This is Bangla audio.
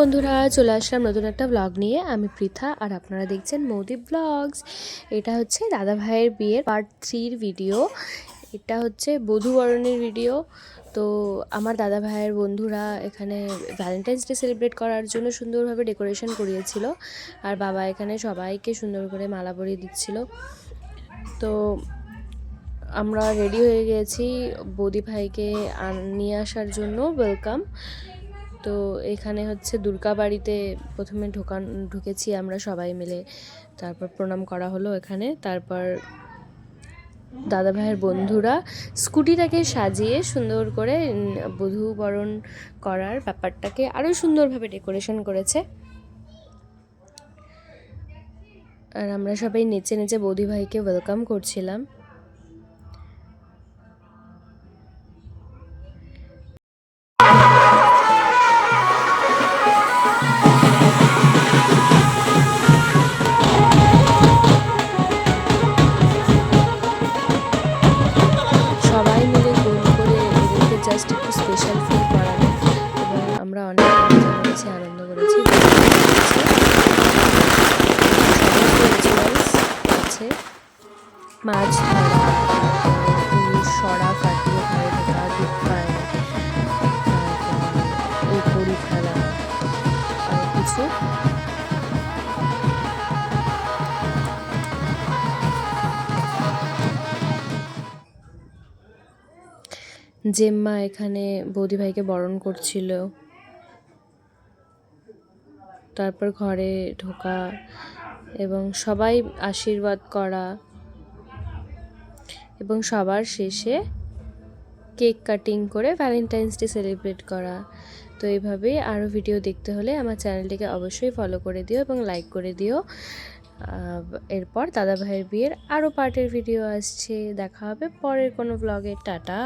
বন্ধুরা, চলে আসলাম নতুন একটা ব্লগ নিয়ে। আমি পৃথা আর আপনারা দেখছেন মৌদি ব্লগস এটা হচ্ছে দাদা ভাইয়ের বিয়ের পার্ট থ্রির ভিডিও এটা হচ্ছে বধূবরণের ভিডিও তো আমার দাদা ভাইয়ের বন্ধুরা এখানে ভ্যালেন্টাইন্স ডে সেলিব্রেট করার জন্য সুন্দরভাবে ডেকোরেশন করিয়েছিল। আর বাবা এখানে সবাইকে সুন্দর করে মালা পরিয়ে দিচ্ছিল। তো আমরা রেডি হয়ে গেছি বৌদি ভাইকে নিয়ে আসার জন্য ওয়েলকাম তো এখানে হচ্ছে দুর্গা বাড়িতে প্রথমে ঢোকান ঢুকেছি আমরা সবাই মিলে। তারপর প্রণাম করা হলো এখানে। তারপর দাদা ভাইয়ের বন্ধুরা স্কুটিটাকে সাজিয়ে সুন্দর করে উম, বধূ বরণ করার ব্যাপারটাকে আরও সুন্দরভাবে ডেকোরেশন করেছে। আর আমরা সবাই নেচে নেচে বৌদি ভাইকে ওয়েলকাম করছিলাম। জাস্ট একটু স্পেশাল ফিল করানো এবং আমরা অনেক মজা করেছি আনন্দ করেছি। মাছ সরা কাটিয়ে ঘরে ঢোকা দুধ পায় এই অনেক কিছু। জেম্মা এখানে বৌদি ভাইকে বরণ করছিল। তারপর ঘরে ঢোকা এবং সবাই আশীর্বাদ করা এবং সবার শেষে কেক কাটিং করে ভ্যালেন্টাইন্স ডে সেলিব্রেট করা। তো এইভাবেই আরও ভিডিও দেখতে হলে আমার চ্যানেলটিকে অবশ্যই ফলো করে দিও এবং লাইক করে দিও। এরপর দাদাভাইয়ের বিয়ের আরও পার্টের ভিডিও আসছে। দেখা হবে পরের কোনো ব্লগে টাটা।